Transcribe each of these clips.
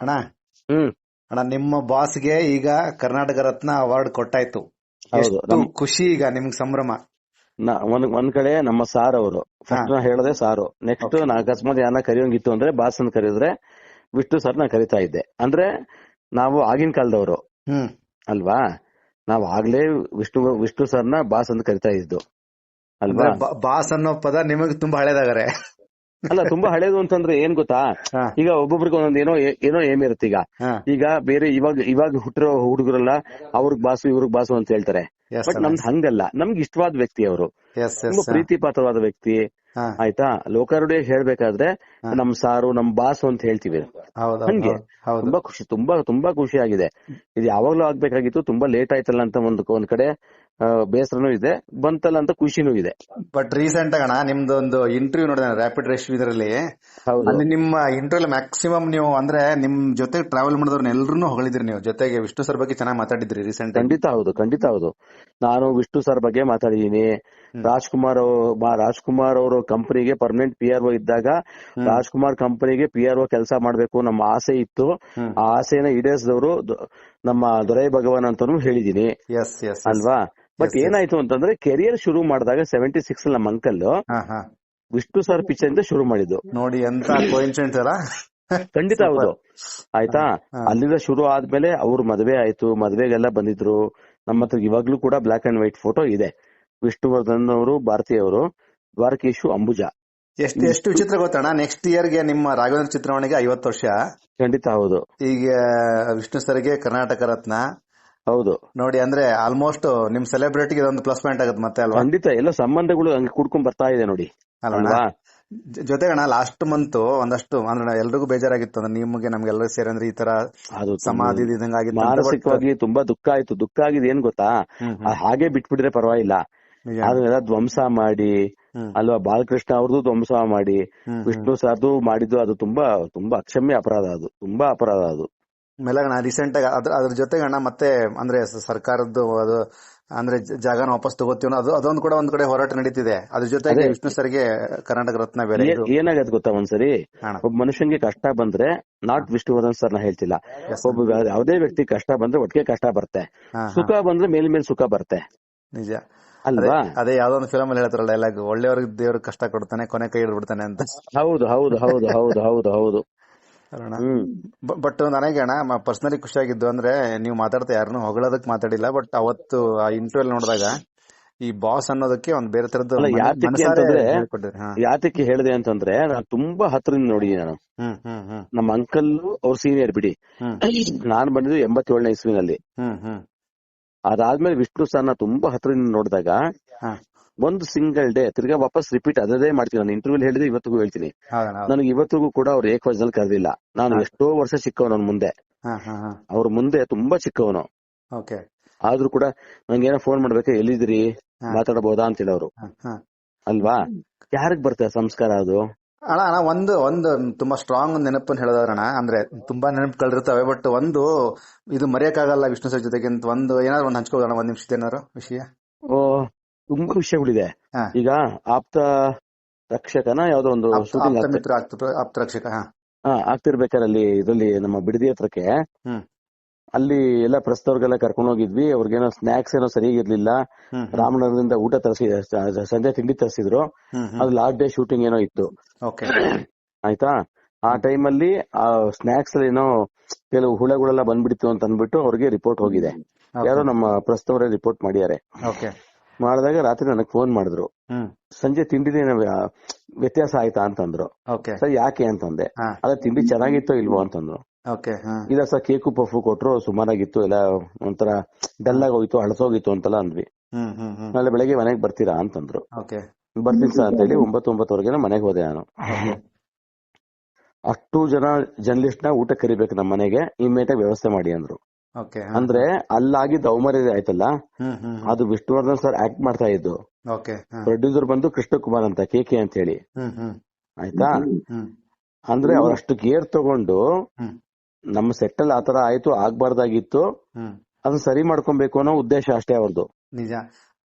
ಅಣ್ಣ? ಹ್ಮ್. ಅಣ್ಣ ನಿಮ್ಮ ಬಾಸ್ಗೆ ಈಗ ಕರ್ನಾಟಕ ರತ್ನ ಅವಾರ್ಡ್ ಕೊಟ್ಟಾಯ್ತು. ಖುಷಿ ಈಗ ನಿಮ್ಗೆ ಸಂಭ್ರಮ. ಒಂದ್ ಕಡೆ ನಮ್ಮ ಸಾರ್ ಅವರು. ಫಸ್ಟ್ ನಾ ಹೇಳದೆ ಸಾರು. ನೆಕ್ಸ್ಟ್. ನಾ ಅಕಸ್ಮಾತ್ ಯಾರನ್ನ ಕರಿಯೋಂಗಿತ್ತು ಅಂದ್ರೆ ಬಾಸ್ ಅಂತ ಕರೆದ್ರೆ ವಿಷ್ಣು ಸರ್ ನಾ ಕರಿತಾ ಇದ್ದೆ. ಅಂದ್ರೆ ನಾವು ಆಗಿನ ಕಾಲದವರು. ಹ್ಮ್. ಅಲ್ವಾ? ನಾವ್ ಆಗ್ಲೇ ವಿಷ್ಣು ವಿಷ್ಣು ಸರ್ನ ಬಾಸ್ ಅಂತ ಕರಿತಾ ಇದ್ದು. ಅಲ್ವಾ? ಬಾಸ್ ಅನ್ನೋ ಪದ ನಿಮಗೆ ತುಂಬಾ ಹಳೇದಾಗಾರೆ. ಅಲ್ಲ ತುಂಬಾ ಹಳೇದು ಅಂತಂದ್ರೆ ಏನ್ ಗೊತ್ತಾ? ಈಗ ಒಬ್ಬೊಬ್ರಿಗೆ ಒಂದೊಂದ್ ಏನೋ ಏನೋ ಏಮ್ ಇರುತ್ತೆ ಈಗ. ಈಗ ಬೇರೆ ಇವಾಗ ಇವಾಗ ಹುಟ್ಟಿರೋ ಹುಡುಗರೆಲ್ಲ ಅವ್ರಿಗೆ ಬಾಸು ಇವ್ರಿಗೆ ಬಾಸು ಅಂತ ಹೇಳ್ತಾರೆ. ಬಟ್ ನಮ್ದು ಹಂಗಲ್ಲ. ನಮ್ಗೆ ಇಷ್ಟವಾದ ವ್ಯಕ್ತಿ ಅವರು. ತುಂಬಾ. ಪ್ರೀತಿ ಪಾತ್ರವಾದ ವ್ಯಕ್ತಿ. ಆಯ್ತಾ? ಲೋಕಾರೂಢ ಹೇಳ್ಬೇಕಾದ್ರೆ. ನಮ್ ಸಾರು ನಮ್ ಬಾಸು ಅಂತ ಹೇಳ್ತೀವಿ. ಹೌದು ಹಂಗೆ. ತುಂಬಾ ಖುಷಿ ತುಂಬಾ ತುಂಬಾ ಖುಷಿ ಆಗಿದೆ ಇದು ಯಾವಾಗ್ಲೂ ಆಗ್ಬೇಕಾಗಿತ್ತು ತುಂಬಾ ಲೇಟ್ ಆಯ್ತಲ್ಲ ಅಂತ ಒಂದ್ ಒಂದ್ ಕಡೆ ಬೇಸರನೂ ಇದೆ ಬಂತಲ್ಲ ಅಂತ ಖುಷಿನೂ ಇದೆ. ಬಟ್ ರೀಸೆಂಟ್ ಆಗಣ ನಿಮ್ದು ಒಂದು ಇಂಟರ್ವ್ಯೂ ನೋಡಿದೆ ರ್ಯಾಪಿಡ್ ರೇಷ್ ಇದರಲ್ಲಿ. ಹೌದು. ಅಲ್ಲಿ ನಿಮ್ಮ ಇಂಟರ್ವ್ಯೂ ಮ್ಯಾಕ್ಸಿಮಮ್ ನೀವು ಅಂದ್ರೆ ನಿಮ್ ಜೊತೆ ಟ್ರಾವೆಲ್ ಮಾಡಿದವ್ರನ್ನ ಎಲ್ಲರೂ ಹೊಗಳಿದ್ರಿ ನೀವು. ಜೊತೆಗೆ ವಿಷ್ಣು ಸರ್ ಬಗ್ಗೆ ಚೆನ್ನಾಗಿ ಮಾತಾಡಿದ್ರಿ ರೀಸೆಂಟ್ ಖಂಡಿತ ಹೌದು ಖಂಡಿತ ಹೌದು. ನಾನು ವಿಷ್ಣು ಸರ್ ಬಗ್ಗೆ ಮಾತಾಡಿದೀನಿ ರಾಜ್ಕುಮಾರ್ ರಾಜ್ಕುಮಾರ್ ಅವರು ಕಂಪನಿಗೆ ಪರ್ಮನೆಂಟ್ ಪಿ ಆರ್ ಒ ಇದ್ದಾಗ ರಾಜ್ಕುಮಾರ್ ಕಂಪನಿಗೆ ಪಿ ಆರ್ ಒ ಕೆಲಸ ಮಾಡ್ಬೇಕು ನಮ್ಮ ಆಸೆ ಇತ್ತು. ಆ ಆಸೆನ ಈಡೇರಿಸಿದವರು ನಮ್ಮ ದೊರೈ ಭಗವಾನ್ ಅಂತಾನು ಹೇಳಿದೀನಿ. ಅಲ್ವಾ? ಬಟ್. ಏನಾಯ್ತು ಅಂತಂದ್ರೆ ಕೆರಿಯರ್ ಶುರು ಮಾಡಿದಾಗ ಸೆವೆಂಟಿ ಸಿಕ್ಸ್ ನಮ್ಮ ಅಂಕಲ್ ವಿಷ್ಣು ಸರ್ ಪಿಕ್ಚರ್ ಇಂದ ಶುರು ಮಾಡಿದ್ದು. ನೋಡಿ ಎಂತ ಖಂಡಿತ ಹೌದು. ಆಯ್ತಾ? ಅಲ್ಲಿಂದ ಶುರು ಆದ್ಮೇಲೆ ಅವ್ರ ಮದ್ವೆ ಆಯ್ತು ಮದ್ವೆಗೆಲ್ಲ ಬಂದಿದ್ರು. ನಮ್ಮ ಹತ್ರ ಇವಾಗ್ಲೂ ಕೂಡ ಬ್ಲಾಕ್ ಅಂಡ್ ವೈಟ್ ಫೋಟೋ ಇದೆ. ವಿಷ್ಣುವರ್ಧನ್ ಅವರು ಭಾರತಿ ಅವರು. ದ್ವಾರಕೀಶು ಅಂಬುಜ. ಎಷ್ಟು ಎಷ್ಟು ವಿಚಿತ್ರ ಗೊತ್ತಣ್ಣ? ನೆಕ್ಸ್ಟ್ ಇಯರ್ಗೆ ನಿಮ್ಮ ರಾಘವೇಂದ್ರ ಚಿತ್ರವಣಿಗೆ ಐವತ್ತು ವರ್ಷ. ಖಂಡಿತ ಹೌದು. ಈಗ ವಿಷ್ಣು ಸರ್ಗೆ ಕರ್ನಾಟಕ ರತ್ನ. ಹೌದು. ನೋಡಿ ಅಂದ್ರೆ ಆಲ್ಮೋಸ್ಟ್ ನಿಮ್ ಸೆಲೆಬ್ರಿಟಿಗೆ ಒಂದು ಪ್ಲಸ್ ಪಾಯಿಂಟ್ ಆಗುತ್ತೆ ಮತ್ತೆ ಅಲ್ವಾ? ಖಂಡಿತ ಎಲ್ಲ ಸಂಬಂಧಗಳು ಹಂಗೆ ಕುಡ್ಕೊಂಡ್ ಬರ್ತಾ ಇದೆ ನೋಡಿ. ಅಲ್ವಾ? ಜೊತೆಗಣ ಲಾಸ್ಟ್ ಮಂತ್ ಒಂದಷ್ಟು ಅಂದ್ರೆ ಎಲ್ರಿಗೂ ಬೇಜಾರಾಗಿತ್ತು ಅಂದ್ರೆ ನಿಮ್ಗೆ ನಮ್ಗೆಲ್ಲರೂ ಸೇರಿ ಅಂದ್ರೆ ಈ ತರ ಸಮಾಧಿ ಇದಂಗ ಆಗಿತ್ತು ಅಂತ, ಮಾನಸಿಕವಾಗಿ ತುಂಬಾ ದುಃಖ ಆಯ್ತು. ದುಃಖ ಆಗಿದೆ ಏನ್ ಗೊತ್ತಾ? ಹಾಗೆ ಬಿಟ್ಬಿಟ್ರೆ ಪರವಾಗಿಲ್ಲ. ಅದನ್ನೆಲ್ಲ ಧ್ವಂಸ ಮಾಡಿ. ಅಲ್ವಾ? ಬಾಲಕೃಷ್ಣ ಅವ್ರದ್ದು ಧ್ವಂಸ ಮಾಡಿ ವಿಷ್ಣು ಸರ್ದು ಮಾಡಿದ್ದು ಅದು ತುಂಬಾ ತುಂಬಾ ಅಕ್ಷಮ್ಯ ಅಪರಾಧ ಅದು. ತುಂಬಾ ಅಪರಾಧ ಅದು. ಮೇಲಗಣ ರೀಸೆಂಟ್ ಆಗಿ ಅದ್ರ ಅದ್ರ ಜೊತೆಗಣ್ಣ ಮತ್ತೆ ಅಂದ್ರೆ ಸರ್ಕಾರದ್ದು ಅದು ಅಂದ್ರೆ ಜಾಗಾನ ವಾಪಸ್ ತಗೋತೀವಿ ಅದು ಅದೊಂದು ಕೂಡ ಒಂದ್ ಕಡೆ ಹೋರಾಟ ನಡೀತಿದೆ. ಅದ್ರ ಜೊತೆಗೆ. ವಿಷ್ಣು ಸರ್ಗೆ ಕರ್ನಾಟಕ ರತ್ನ ಬೇರೆ ಏನಾಗತ್ತೆ ಗೊತ್ತಾ ಒಂದ್ಸರಿ. ಒಬ್ಬ ಮನುಷ್ಯನ್ಗೆ ಕಷ್ಟ ಬಂದ್ರೆ ನಾಟ್ ವಿಷ್ಣುವರ್ಧನ್ ಸರ್ ನಾ ಹೇಳ್ತಿಲ್ಲ ಒಬ್ಬ ಯಾವುದೇ ವ್ಯಕ್ತಿ ಕಷ್ಟ ಬಂದ್ರೆ ಒಟ್ಟಿಗೆ ಕಷ್ಟ ಬರುತ್ತೆ. ಸುಖ ಬಂದ್ರೆ ಮೇಲ್ ಮೇಲ್ ಸುಖ ಬರುತ್ತೆ. ನಿಜ. ಅಲ್ವಾ? ಅದೇ ಯಾವ್ದೋ ಒಂದು ಫಿಲಮ್ ಅಲ್ಲಿ ಹೇಳ್ತಾರಲ್ಲ ಡೈಲಾಗ್ ಒಳ್ಳೆಯವ್ರಿಗೆ ದೇವ್ರಿಗೆ ಕಷ್ಟ ಕೊಡ್ತಾನೆ ಕೊನೆ ಕೈ ಹಿಡ್ಬಿಡ್ತಾನೆ ಅಂತ. ಹೌದು ಹೌದು ಹೌದು ಹೌದು ಹೌದು ಹೌದು? ಬಟ್ ನನಗೆ ಅಣ್ಣ ಪರ್ಸನಲಿ ಖುಷಿಯಾಗಿದ್ದು ಅಂದ್ರೆ ನೀವು ಮಾತಾಡ್ತಾ ಯಾರನ್ನು ಹೊಗಳೋದಕ್ ಮಾತಾಡಿಲ್ಲ ಬಟ್ ಅವತ್ತು ಆ ಇಂಟರ್ವ್ಯೂ ನೋಡಿದಾಗ ಈ ಬಾಸ್ ಅನ್ನೋದಕ್ಕೆ ಒಂದ್ ಬೇರೆ ಮನ- ಯಾತಕ್ಕೆ ಹೇಳಿದೆ ಅಂತಂದ್ರೆ ನಾನು ತುಂಬಾ ಹತ್ರದಿಂದ ನೋಡಿದೀನಿ ನಾನು. ನಮ್ಮ ಅಂಕಲ್ ಅವ್ರ ಸೀನಿಯರ್ ಬಿಡಿ. ನಾನು ಬಂದಿದ್ದು ಎಂಬತ್ತೇಳನೇ ಇಸ್ವಿನಲ್ಲಿ. ಅದಾದ್ಮೇಲೆ ವಿಷ್ಣು ಸ್ಥಾನ ತುಂಬಾ ಹತ್ರದಿಂದ ನೋಡಿದಾಗ. ಒಂದು ಸಿಂಗಲ್ ಡೇ ತಿರ್ಗಾ ವಾಪಸ್ ರಿಪೀಟ್ ಅದೇ ಮಾಡ್ತೀನಿ. ನಾನು ಇಂಟರ್ವ್ಯೂ ಹೇಳಿದ್ರೆ ಇವತ್ತಿಗೂ ಹೇಳ್ತೀನಿ. ನನಗೆ ಇವತ್ತಿಗೂ ಕೂಡ ಅವ್ರು ಏಕವಚನದಲ್ಲಿ ಕರೆದಿಲ್ಲ. ನಾನು ಎಷ್ಟೋ ವರ್ಷ ಚಿಕ್ಕವನು ಅವ್ನ ಮುಂದೆ. ಅವ್ರ ಮುಂದೆ ತುಂಬಾ ಚಿಕ್ಕವನು. ಆದ್ರೂ ಕೂಡ ನಂಗೇನೋ ಫೋನ್ ಮಾಡ್ಬೇಕು? ಎಲ್ಲಿದ್ದೀರಿ? ಹಾ. ಮಾತಾಡಬಹುದಾ? ಅಂತೇಳಿ ಹೇಳೋರು. ಅಲ್ವಾ? ಯಾರಿಗ್ ಬರ್ತದೆ ಸಂಸ್ಕಾರ ಅದು? ಅಣ್ಣ ಅಣ್ಣ ಒಂದು ಒಂದು ತುಂಬಾ ಸ್ಟ್ರಾಂಗ್ ನೆನಪನ್ನು ಹೇಳೋದಣ್ಣ ಅಂದ್ರೆ ತುಂಬಾ ನೆನಪುಗಳಿರ್ತವೆ ಬಟ್ ಒಂದು ಇದು ಮರೆಯಕ್ಕಾಗಲ್ಲ ವಿಷ್ಣು ಸರ್ ಜೊತೆಗೆ ಅಂತ ಒಂದು ಏನಾದ್ರು ಒಂದು ಹಂಚ್ಕೋದಣ್ಣ ಒಂದ್ ನಿಮಿಷದ ಏನಾದ್ರು ವಿಷಯ ಓ ತುಂಬಾ ವಿಷಯಗಳಿದೆ. ಈಗ ಆಪ್ತ ರಕ್ಷಕನ ಯಾವ್ದೋ ಒಂದು ಆಪ್ತ ಶೂಟಿಂಗ್ ರಕ್ಷಕ ಹಾ ಆಗ್ತಿರ್ಬೇಕಾದ್ರೆ ಅಲ್ಲಿ ಇದ್ರಲ್ಲಿ ನಮ್ಮ ಬಿಡದಿ ಹತ್ರಕ್ಕೆ ಹ್ಮ್. ಅಲ್ಲಿ ಎಲ್ಲ ಪ್ರಸ್ತವ್ರಿಗೆಲ್ಲ ಕರ್ಕೊಂಡು ಹೋಗಿದ್ವಿ. ಅವ್ರಿಗೇನೋ ಸ್ನಾಕ್ಸ್ ಏನೋ ಸರಿಯಾಗಿರ್ಲಿಲ್ಲ. ರಾಮನಗರದಿಂದ ಊಟ ತರಿಸಿ ಸಂಜೆ ತಿಂಡಿ ತರಿಸಿದ್ರು. ಅದು ಲಾಸ್ಟ್ ಡೇ ಶೂಟಿಂಗ್ ಏನೋ ಇತ್ತು. ಆಯ್ತಾ? ಆ ಟೈಮ್ ಅಲ್ಲಿ ಆ ಸ್ನಾಕ್ಸ್ ಅಲ್ಲಿ ಏನೋ ಕೆಲವು ಹುಳಗಳೆಲ್ಲ ಬಂದ್ಬಿಡ್ತು ಅಂತ ಅಂದ್ಬಿಟ್ಟು ಅವ್ರಿಗೆ ರಿಪೋರ್ಟ್ ಹೋಗಿದೆ. ಯಾರೋ ನಮ್ಮ ಪ್ರಸ್ತವರೇ ರಿಪೋರ್ಟ್ ಮಾಡಿದ್ದಾರೆ. ಮಾಡಿದಾಗ ರಾತ್ರಿ ನನಗೆ ಫೋನ್ ಮಾಡಿದ್ರು. ಸಂಜೆ ತಿಂಡಿ ವ್ಯ- ವ್ಯತ್ಯಾಸ ಆಯ್ತಾ ಅಂತಂದ್ರು. ಸರಿ ಯಾಕೆ ಅಂತಂದೆ. ಅದ ತಿಂಡಿ ಚೆನ್ನಾಗಿತ್ತೋ ಇಲ್ವೋ ಅಂತಂದ್ರು. ಇಲ್ಲ ಸರ್ ಕೇಕು ಪಫು ಕೊಟ್ರು ಸುಮಾರಾಗಿತ್ತು ಎಲ್ಲ ಒಂಥರ ಡಲ್ ಆಗಿ ಹೋಯ್ತು ಹಳಸೋಗಿತ್ತು ಅಂತೆಲ್ಲ ಅಂದ್ವಿ ನಾಳೆ ಬೆಳಗ್ಗೆ ಮನೆಗೆ ಬರ್ತೀರಾ ಅಂತಂದ್ರು. ಬರ್ತೀನಿ ಸರ್ ಅಂತ ಹೇಳಿ ಒಂಬತ್ತು ಒಂಬತ್ತುವರೆಗೆ ಮನೆಗೆ ಹೋದೆ ನಾನು. ಅಷ್ಟು ಜನ ಜರ್ನಲಿಸ್ಟ್ನ ಊಟ ಕರಿಬೇಕು ನಮ್ಮ ಮನೆಗೆ ಇಮ್ಮಿಡಿಯೇಟ್ ಆಗಿ ವ್ಯವಸ್ಥೆ ಮಾಡಿ ಅಂದ್ರು. ಅಂದ್ರೆ ಅಲ್ಲಾಗಿದ್ದ ಅವಮರ್ಯಾದೆ ಆಯ್ತಲ್ಲ ಅದು ವಿಷ್ಣುವರ್ಧನ್ ಸರ್ ಆಕ್ಟ್ ಮಾಡ್ತಾ ಇದ್ದು. ಪ್ರೊಡ್ಯೂಸರ್ ಬಂದು ಕೃಷ್ಣಕುಮಾರ್ ಅಂತ ಕೆ ಕೆ ಅಂತ ಹೇಳಿ. ಆಯ್ತಾ? ಅಂದ್ರೆ ಅವ್ರಷ್ಟು ಕೇರ್ ತಗೊಂಡು ನಮ್ಮ ಸೆಟ್ಟಲ್ ಆತರ ಆಯ್ತು ಆಗ್ಬಾರ್ದಾಗಿತ್ತು. ಅದನ್ನ ಸರಿ ಮಾಡ್ಕೊಬೇಕು ಅನ್ನೋ ಉದ್ದೇಶ ಅಷ್ಟೇ ಅವ್ರದ್ದು ನಿಜ.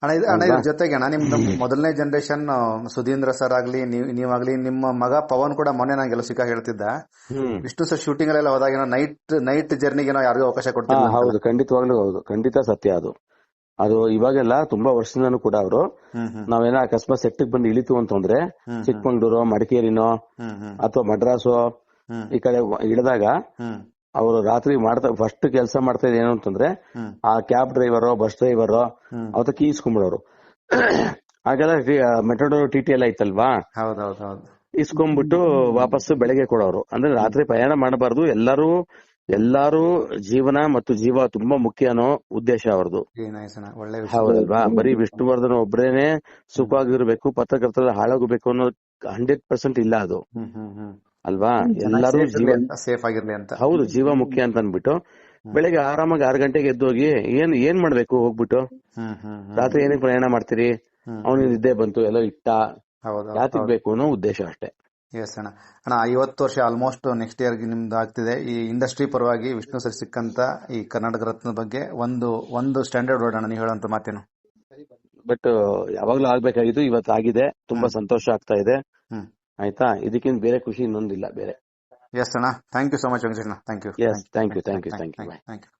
ಅಣ್ಣ ಇದು ಅಣ್ಣ ಇದ್ರ ಜೊತೆಗೆ ಅಣ್ಣ ನಿಮ್ದು ಮೊದಲನೇ ಜನರೇಷನ್ ಸುಧೀಂದ್ರ ಸರ್ ಆಗ್ಲಿ ನೀವ್ ನೀವಾಗ್ಲಿ ನಿಮ್ಮ ಮಗ ಪವನ್ ಕೂಡ ಮೊನ್ನೆ ನಂಗೆಲ್ಲ ಸಿಕ್ಕ ಹೇಳ್ತಿದ್ದ. ಇಷ್ಟು ವಿಷ್ಣು ಸರ್ ಶೂಟಿಂಗ್ ಅಲ್ಲೆಲ್ಲ ಹೋದಾಗ ನೈಟ್ ನೈಟ್ ಜರ್ನಿಗೆ ಯಾರಿಗೂ ಅವಕಾಶ ಕೊಡ್ತಾರೆ ಹೌದು. ಖಂಡಿತವಾಗ್ಲೂ ಹೌದು. ಖಂಡಿತ ಸತ್ಯ ಅದು. ಅದು ಇವಾಗೆಲ್ಲ ತುಂಬಾ ವರ್ಷದಿಂದನೂ ಕೂಡ ಅವರು. ನಾವೇನೋ ಅಕಸ್ಮಾತ್ ಸೆಟ್ ಬಂದು ಇಳಿತು ಅಂತಂದ್ರೆ ಚಿಕ್ಕಮಂಗ್ಳೂರು ಮಡಿಕೇರಿನೋ ಅಥವಾ ಮಡ್ರಾಸು ಈ ಕಡೆ ಇಳಿದಾಗ ಹ್ಮ್. ಅವರು ರಾತ್ರಿ ಮಾಡ್ತಾ ಫಸ್ಟ್ ಕೆಲಸ ಮಾಡ್ತಾ ಇದ್ದ ಏನು ಅಂತಂದ್ರೆ ಆ ಕ್ಯಾಬ್ ಡ್ರೈವರ್ ಬಸ್ ಡ್ರೈವರ್ ಅವತ್ತ ಕೀ ಇಸ್ಕೊಂಡ್ಬಿಡೋರು ಹಾಗೆಲ್ಲ ಮೆಟ್ರೋಡೋರ್ ಟಿ ಟಿ ಎಲ್ಲ ಇತ್ತಲ್ವಾ? ಇಸ್ಕೊಂಡ್ಬಿಟ್ಟು ವಾಪಸ್ ಬೆಳಗ್ಗೆ ಕೊಡೋರು. ಅಂದ್ರೆ ರಾತ್ರಿ ಪ್ರಯಾಣ ಮಾಡಬಾರ್ದು. ಎಲ್ಲರೂ ಎಲ್ಲಾರು ಜೀವನ ಮತ್ತು ಜೀವ ತುಂಬಾ ಮುಖ್ಯ ಅನ್ನೋ ಉದ್ದೇಶ ಅವ್ರದ್ದು. ಹೌದಲ್ವಾ? ಬರೀ ವಿಷ್ಣುವರ್ಧನ್ ಒಬ್ರೇನೆ ಸುಖವಾಗಿರ್ಬೇಕು ಪತ್ರಕರ್ತರ ಹಾಳಾಗಬೇಕು ಅನ್ನೋ ಹಂಡ್ರೆಡ್ ಪರ್ಸೆಂಟ್ ಇಲ್ಲ ಅದು. ಅಲ್ವಾ? ಎಲ್ಲರೂ ಜೀವ ಸೇಫ್ ಆಗಿರ್ಲಿ ಅಂತ. ಹೌದು ಜೀವ ಮುಖ್ಯ ಅಂತ ಅಂದ್ಬಿಟ್ಟು ಬೆಳಿಗ್ಗೆ ಆರಾಮಾಗಿ ಆರ್ ಗಂಟೆಗೆ ಎದ್ದೋಗಿ ಏನ್ ಏನ್ ಮಾಡ್ಬೇಕು ಹೋಗ್ಬಿಟ್ಟು? ರಾತ್ರಿ ಏನಕ್ಕೆ ಪ್ರಯಾಣ ಮಾಡ್ತೀರಿ? ಅವನು ಅವನಿಗೆ ನಿದ್ದೆ ಬಂತು ಎಲ್ಲೋ ಇಟ್ಟ. ರಾತ್ರಿ ಯಾತಿಗ್ ಬೇಕು ಅನ್ನೋ ಉದ್ದೇಶ ಅಷ್ಟೇ. ಎಸ್ ಅಣ್ಣ. ಅಣ್ಣ ಐವತ್ತು ವರ್ಷ ಆಲ್ಮೋಸ್ಟ್ ನೆಕ್ಸ್ಟ್ ಇಯರ್ ನಿಮ್ದು ಆಗ್ತಿದೆ. ಈ ಇಂಡಸ್ಟ್ರಿ ಪರವಾಗಿ ವಿಷ್ಣು ಸರ್ ಸಿಕ್ಕಂತ ಈ ಕರ್ನಾಟಕ ರತ್ನ ಬಗ್ಗೆ ಒಂದು ಒಂದು ಸ್ಟ್ಯಾಂಡರ್ಡ್ ವರ್ಡ್ ಅಣ್ಣ ನೀವು ಹೇಳೋಂತ ಮಾತೇನು. ಬಟ್ ಯಾವಾಗ್ಲೂ ಆಗ್ಬೇಕಾಗಿದ್ದು ಇವತ್ತು ಆಗಿದೆ ತುಂಬಾ ಸಂತೋಷ ಆಗ್ತಾ ಇದೆ. ಆಯ್ತಾ? ಇದಕ್ಕಿಂತ ಬೇರೆ ಖುಷಿ ಇನ್ನೊಂದಿಲ್ಲ ಬೇರೆ. ಎಸ್ ಅಣ್ಣ. Thank you so much Venkatesh thank you thank you thank you thank you you. Thank you